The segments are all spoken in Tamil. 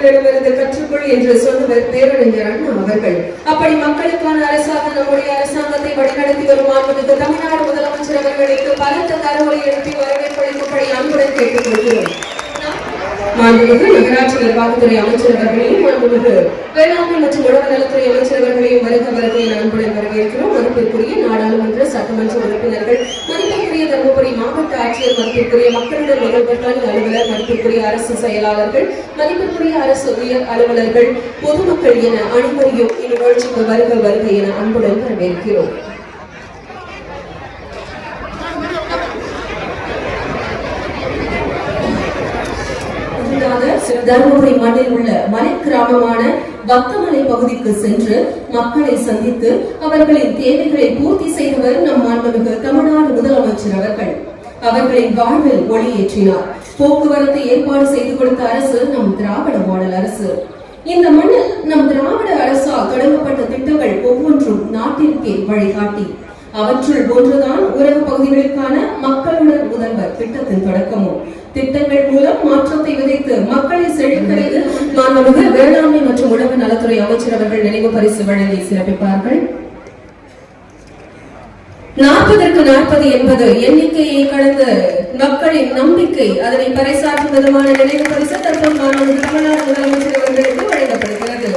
மக்களிடமிருந்து கற்றுக்கொள் என்று சொன்னவர் பேரறிஞர் அண்ணா அவர்கள். அப்படி மக்களுக்கான அரசாக நம்முடைய அரசாங்கத்தை வழிநடத்தி வரும் மாண்புமிகு தமிழ்நாடு முதலமைச்சர் அவர்களுக்கு பலத்த கரவொலி எழுப்பி வரவேற்பளிக்கும்படி அன்புடன் கேட்டுக்கொள்கிறோம். மாண்புமிகு நகராட்சி நிர்வாகத்துறை அமைச்சர் அவர்களையும் மாண்புமிகு வேளாண்மை மற்றும் உணவு நலத்துறை அமைச்சர் அவர்களையும் வருக வருக அன்புடன் வரவேற்கிறோம். மறுப்பிற்குரிய நாடாளுமன்ற சட்டமன்ற உறுப்பினர்கள் மதிப்பிற்குரிய தருமபுரி மாவட்ட ஆட்சியர் மதிப்பிற்குரிய மக்களிடம் முதல்வர்கள் அலுவலர் மதிப்பிற்குரிய அரசு செயலாளர்கள் மதிப்பிற்குரிய அரசு உயர் அலுவலர்கள் பொதுமக்கள் என அனைவரையும் இந்நிகழ்ச்சிக்கு வருக வருக என அன்புடன் வரவேற்கிறோம். தருமபுரி மண்ணில் உள்ள மலை கிராமமான பக்தமலை பகுதிக்கு சென்று மக்களை சந்தித்து அவர்களின் தேவைகளை பூர்த்தி செய்தவர் நம் மாண்புமிகு தமிழ்நாடு முதலமைச்சர் அவர்கள். அவர்களின் வாழ்வில் ஒளியேற்றினார். போக்குவரத்தை ஏற்பாடு செய்து கொடுத்த அரசு நம் திராவிட மாடல் அரசு. இந்த மண்ணில் நம் திராவிட அரசால் தொடங்கப்பட்ட திட்டங்கள் ஒவ்வொன்றும் நாட்டிற்கே வழிகாட்டி. அவற்றுள் ஒன்றுதான் உலக பகுதிகளுக்கான மக்களுடன் முதல்வர் திட்டத்தின் தொடக்கமும். திட்டங்கள் மூலம் மாற்றத்தை விதைத்து மாண்புமிகு வேளாண்மை மற்றும் உணவு நலத்துறை அமைச்சர் அவர்கள் நினைவு பரிசு வழங்கி சிறப்பிப்பார்கள். நாற்பதற்கு நாற்பது என்பது எண்ணிக்கையை கடந்த மக்களின் நம்பிக்கை அதனை பறைசாற்றும் விதமான நினைவு பரிசு தற்போது மாணவர் தமிழ்நாடு முதலமைச்சர் அவர்களுக்கு வழங்கப்படுகிறது.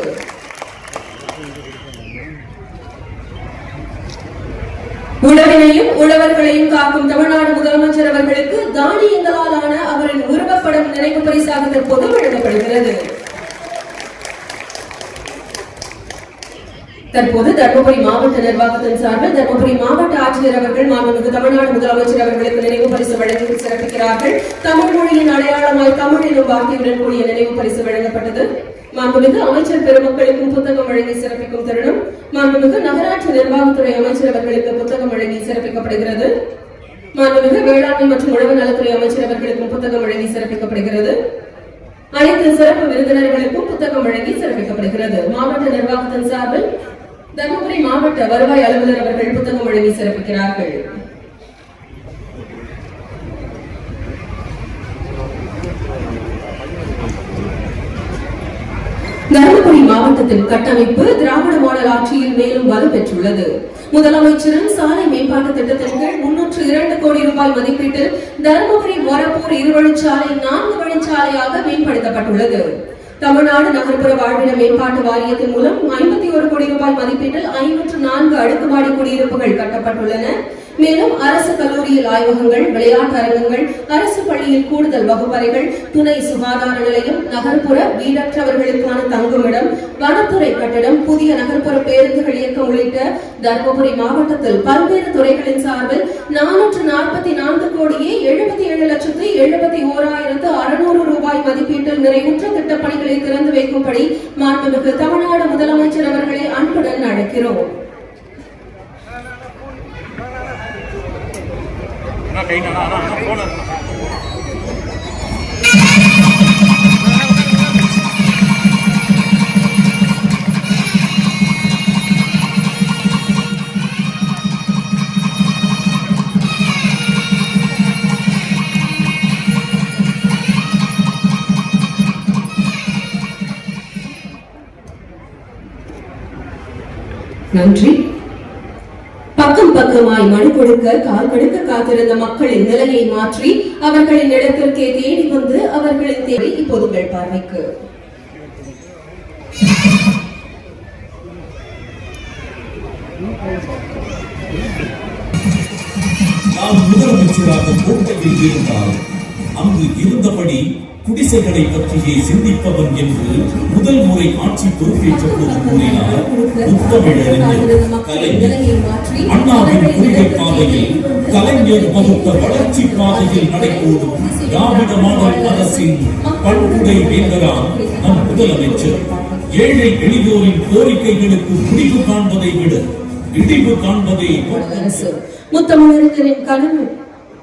உணவினையும் உழவர்களையும் காக்கும் தமிழ்நாடு முதலமைச்சர் அவர்களுக்கு தானியங்களால் ஆன அவரின் உருவப்படம் நினைவு பரிசாக தற்போது வழங்கப்படுகிறது. தற்போது தர்மபுரி மாவட்ட நிர்வாகத்தின் சார்பில் தர்மபுரி மாவட்ட ஆட்சியர் அவர்கள் மாண்புமிகு தமிழ்நாடு முதலமைச்சர் அவர்களுக்கு நினைவு பரிசு வழங்கி சிறப்பிக்கிறார்கள். தமிழ் மொழியின் அடையாளமாய் தமிழ் எனும் வாக்கியுடன் கூடிய நினைவு பரிசு வழங்கப்பட்டது. மாண்புமிகு அமைச்சர் பெருமக்களுக்கும் புத்தகம் வழங்கி சிறப்பிக்கும் தருணம். மாண்புமிகு நகராட்சி நிர்வாகத்துறை அமைச்சர் அவர்களுக்கு புத்தகம் வழங்கி சிறப்பிக்கப்படுகிறது. மாண்புமிகு வேளாண்மை மற்றும் உழவு நலத்துறை அமைச்சர் அவர்களுக்கும் புத்தகம் வழங்கி சிறப்பிக்கப்படுகிறது. அனைத்து சிறப்பு விருந்தினர்களுக்கும் புத்தகம் வழங்கி சிறப்பிக்கப்படுகிறது. மாவட்ட நிர்வாகத்தின் சார்பில் தருமபுரி மாவட்ட வருவாய் அலுவலர் அவர்கள் புத்தகம் வழங்கி சிறப்பிக்கிறார்கள். தருமபுரி மாவட்டத்தின் கட்டமைப்பு திராவிட மாடல் ஆட்சியில் மேலும் வலுப்பெற்றுள்ளது முதலமைச்சரின் சாலை மேம்பாட்டு திட்டத்தின் கீழ் முன்னூற்று இரண்டு கோடி ரூபாய் மதிப்பீட்டில் தருமபுரி மொரப்பூர் இருவழிச்சாலை நான்கு வழிச்சாலையாக மேம்படுத்தப்பட்டுள்ளது. தமிழ்நாடு நகர்ப்புற வாழ்விட மேம்பாட்டு வாரியத்தின் மூலம் ஐம்பத்தி ஒரு கோடி ரூபாய் மதிப்பீட்டில் ஐநூற்று நான்கு அடுக்குமாடி குடியிருப்புகள் கட்டப்பட்டுள்ளன. மேலும் அரசு கல்லூரியில் ஆய்வகங்கள் விளையாட்டு அரங்கங்கள் அரசு பள்ளியில் கூடுதல் வகுப்பறைகள் துணை சுகாதார நிலையம் நகர்ப்புற வீடற்றவர்களுக்கான தங்குமிடம் வனத்துறை கட்டடம் புதிய நகர்ப்புற பேருந்துகள் இயக்கம் உள்ளிட்ட தருமபுரி மாவட்டத்தில் பல்வேறு துறைகளின் சார்பில் நானூற்று நாற்பத்தி நான்கு கோடியே எழுபத்தி ஏழு லட்சத்து எழுபத்தி ஓராயிரத்து அறுநூறு ரூபாய் மதிப்பீட்டில் நிறைவுற்ற திட்டப்பணிகளை திறந்து வைக்கும்படி மாண்புமிகு தமிழ்நாடு முதலமைச்சர் அவர்களை அன்புடன் அழைக்கிறோம். கை அண்ணா போன நன்றி. பக்கம் பக்கமாய் மனு கொடுக்க கால் கடுக்க காத்திருந்த மக்களின் நிலையை மாற்றி அவர்களின் இடத்திற்கே தேடி வந்து அவர்களின் தேவை இப்போது உங்கள் பார்வைக்கு. நான் முதலமைச்சராக கோட்டையில் இருந்தால் அங்கு இருந்தபடி குடிசைகளை பற்றியே சிந்திப்பவன் என்று முதல் முறை ஆட்சி பொறுப்பேற்ற போது கூறினார் முத்தமிழறிஞர் கலைஞர் அண்ணாவின் கொள்கை பாதையில் கலைஞர் வகுத்த வளர்ச்சி பாதையில் நடைபோடும் திராவிட மாடல் அரசின் பண்புடை வேந்தரான் நம் முதலமைச்சர். ஏழை எளியோரின் கோரிக்கைகளுக்கு முடிவு காண்பதை விட இடிவு காண்பதே அரசு முத்தமிழறிஞரின் கனவு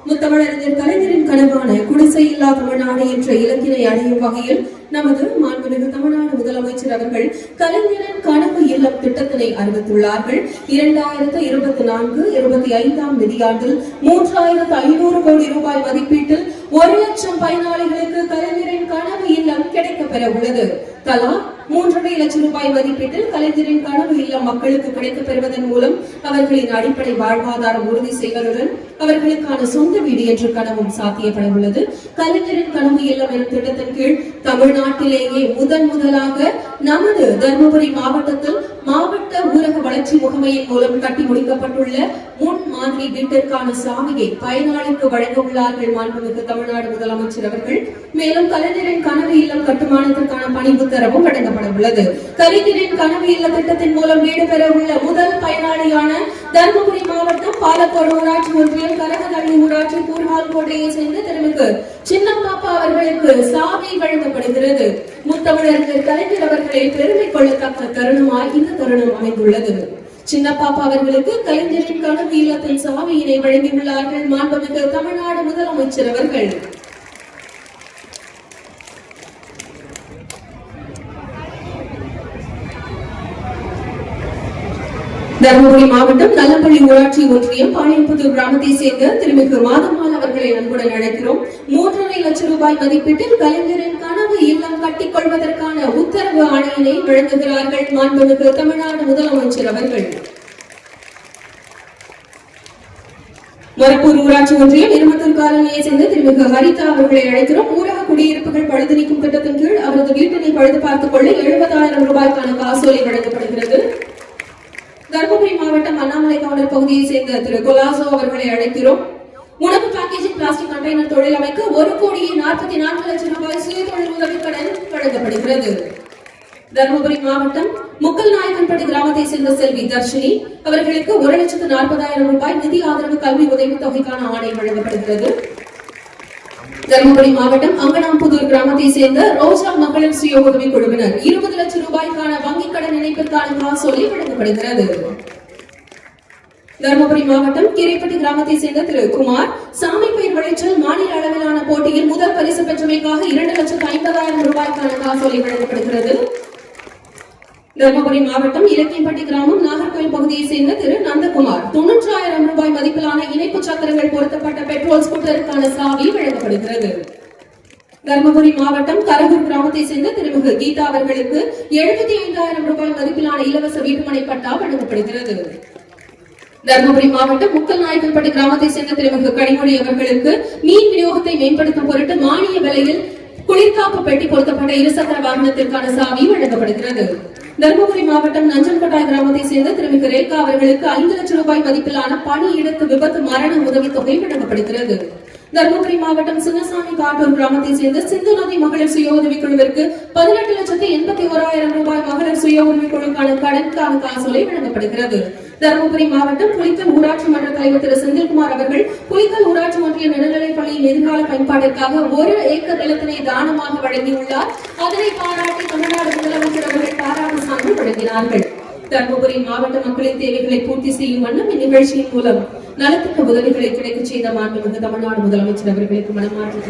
முத்தமிழறிஞர் கலைஞரின் கனவான குடிசை இல்லா தமிழ்நாடு என்ற இலக்கினை அடையும் வகையில் நமது மாண்புமிகு தமிழ்நாடு முதலமைச்சர் அவர்கள் கலைஞரின் கனவு இல்லம் திட்டத்தினை அறிவித்துள்ளார்கள். இரண்டாயிரத்து இருபத்தி நான்கு இருபத்தி ஐந்தாம் நிதியாண்டில் மூன்றாயிரத்து ஐநூறு கோடி ரூபாய் மதிப்பீட்டில் ஒரு லட்சம் பயனாளிகளுக்கு கலைஞரின் கனவு இல்லம் கிடைக்கப்பெற உள்ளது. தலா மூன்றரை லட்சம் ரூபாய் மதிப்பீட்டில் கலைஞரின் கனவு இல்லம் மக்களுக்கு கிடைக்கப் பெறுவதன் மூலம் அவர்களின் அடிப்படை வாழ்வாதாரம் உறுதி செய்வதுடன் அவர்களுக்கான சொந்த வீடு என்ற கனவும் சாத்தியப்பட உள்ளது கலைஞரின் கனவு இல்லம் எனும் திட்டத்தின் கீழ் தமிழ்நாட்டிலேயே முதன் முதலாக நமது தருமபுரி மாவட்டத்தில் மாவட்ட ஊரக வளர்ச்சி முகமையின் மூலம் கட்டி முடிக்கப்பட்டுள்ள முன் மாதிரி வீட்டிற்கான சாவியை பயனாளிக்கு வழங்க உள்ளார்கள் மாண்புமிகு தமிழ்நாடு முதலமைச்சர் அவர்கள். மேலும் கலைஞரின் கனவு இல்லம் கட்டுமானத்திற்கான பணி உத்தரவும் வழங்கப்பட உள்ளது கலைஞரின் கனவு இல்ல திட்டத்தின் மூலம் வீடு பெற உள்ள முதல் பயனாளியான தருமபுரி மாவட்டம் பாலக்கோடு ஊராட்சி ஒன்றியம் கரகதள்ளி ஊராட்சி கூர்கால் கோட்டையை சேர்ந்த திருமிகு சின்னப்பாப்பா அவர்களுக்கு சாவி வழங்கப்படுகிறது. முத்தமிழருக்கு கலைஞர் அவர்களை பெருமை கொள்ளத்தக்க தருணமாய் இந்த தருணம் அமைந்துள்ளது. சின்னப்பாப்பா அவர்களுக்கு கலைஞரின் கனவு இல்லத்தின் சாவியினை வழங்கியுள்ளார்கள் மாண்புமிகு தமிழ்நாடு முதலமைச்சர் அவர்கள். தருமபுரி மாவட்டம் நல்லப்பள்ளி ஊராட்சி ஒன்றியம் பாளையம்புதூர் கிராமத்தை சேர்ந்த திருமிகு மாதம் அவர்களை அன்புடன் அழைக்கிறோம். மூன்றரை லட்சம் ரூபாய் மதிப்பீட்டில் கலைஞரின் கனவு இல்லம் கட்டிக் கொள்வதற்கான உத்தரவு ஆணையினை வழங்குகிறார்கள் மாண்புமிகு தமிழ்நாடு முதலமைச்சர் அவர்கள். மரப்பூர் ஊராட்சி ஒன்றியம் இருமத்தூர் காலனியை சேர்ந்த திருமிகு ஹரிதா அவர்களை அழைக்கிறோம். ஊரக குடியிருப்புகள் பழுது நீக்கும் திட்டத்தின் கீழ் அவரது வீட்டினை பழுது பார்த்துக் கொள்ள எழுபதாயிரம் ரூபாய்க்கான காசோலை வழங்கப்படுகிறது. தருமபுரி மாவட்டம் அண்ணாமலை கவுண்டர் பகுதியை சேர்ந்த திரு. கொலாசோ அவர்களை அழைக்கிறோம். உணவு பேக்கேஜிங் பிளாஸ்டிக் கண்டெய்னர் தொழில் அமைக்க ஒரு கோடியே நாற்பத்தி நான்கு லட்சம் ரூபாய் சுய தொழில் உதவி கடன் வழங்கப்படுகிறது. தருமபுரி மாவட்டம் முக்கல் நாயக்கன்பட்டி கிராமத்தை சேர்ந்த செல்வி தர்ஷினி அவர்களுக்கு ஒரு லட்சத்து நாற்பதாயிரம் ரூபாய் நிதி ஆதரவு கல்வி உதவி தொகைக்கான ஆணை வழங்கப்படுகிறது. தருமபுரி மாவட்டம் அங்கனாம்புதூர் கிராமத்தை சேர்ந்த ரோஜா மகளிர் சுய உதவி குழுவினர் இருபது லட்சம் ரூபாய்க்கான வங்கிக் கடன் இணைப்பிற்கான காசோலை வழங்கப்படுகிறது. தருமபுரி மாவட்டம் கிரைப்பட்டி கிராமத்தை சேர்ந்த திரு குமார் சாமி பயிர் விளைச்சல் மாநில அளவிலான போட்டியில் முதல் பரிசு பெற்றமைக்காக இரண்டு லட்சத்து ஐம்பதாயிரம் ரூபாய்க்கான காசோலை வழங்கப்படுகிறது. தருமபுரி மாவட்டம் இலக்கியம்பட்டி கிராமம் நாகர்கோவில் பகுதியை சேர்ந்த திரு நந்தகுமார் தொன்னூற்றாயிரம் ரூபாய் மதிப்பிலான இணைப்பு சக்கரங்கள் பொருத்தப்பட்ட பெட்ரோல் ஸ்கூட்டருக்கான சாவி வழங்கப்படுகிறது. தருமபுரி மாவட்டம் கரகூர் கிராமத்தை சேர்ந்த திருமிகு கீதா அவர்களுக்கு எழுபத்தி ஐந்தாயிரம் ரூபாய் மதிப்பிலான இலவச வீட்டுமனை பட்டா வழங்கப்படுகிறது. தருமபுரி மாவட்டம் முக்கல் நாயக்கன்பட்டு கிராமத்தை சேர்ந்த திருமிகு கனிமொழி அவர்களுக்கு மீன் விநியோகத்தை மேம்படுத்தும் பொருட்டு மானிய விலையில் குளிர்காப்பு பெட்டி பொருத்தப்பட்ட இருசக்கர வாகனத்திற்கான சாவி வழங்கப்படுகிறது. தருமபுரி மாவட்டம் நஞ்சன்கட்டாய் கிராமத்தை சேர்ந்த திருமிகு ரேகா அவர்களுக்கு ஐந்து லட்சம் ரூபாய் மதிப்பிலான பணி இடத்து விபத்து மரண உதவித்தொகை வழங்கப்படுகிறது. தருமபுரி மாவட்டம் சின்னசாமி காட்டூர் கிராமத்தை சேர்ந்த சிந்து நதி மகளிர் சுய உதவிக் குழுவிற்கு பதினெட்டு லட்சத்து எண்பத்தி ஓராயிரம் ரூபாய் மகளிர் சுய உதவிக் குழுக்கான கடனுக்கான காசோலை வழங்கப்படுகிறது. தருமபுரி மாவட்டம் புலிக்கல் ஊராட்சி மன்ற தலைவர் திரு செந்தில்குமார் அவர்கள் புலிக்கல் ஊராட்சி ஒன்றிய நடுநிலைப் எதிர்கால பயன்பாட்டிற்காக ஒரு ஏக்கர் நிலத்தினை தானமாக வழங்கியுள்ளார். அதனை பாராட்டி தமிழ்நாடு முதலமைச்சர் அவர்கள் பாராட்டு சான்று வழங்கினார்கள். தருமபுரி மாவட்ட மக்களின் தேவைகளை பூர்த்தி செய்யும் வண்ணம் இந்நிகழ்ச்சியின் மூலம் நலத்திட்ட உதவிகளை கிடைக்கச் செய்த மாண்புமிகு தமிழ்நாடு முதலமைச்சர் அவர்களுக்கு மனமாற்று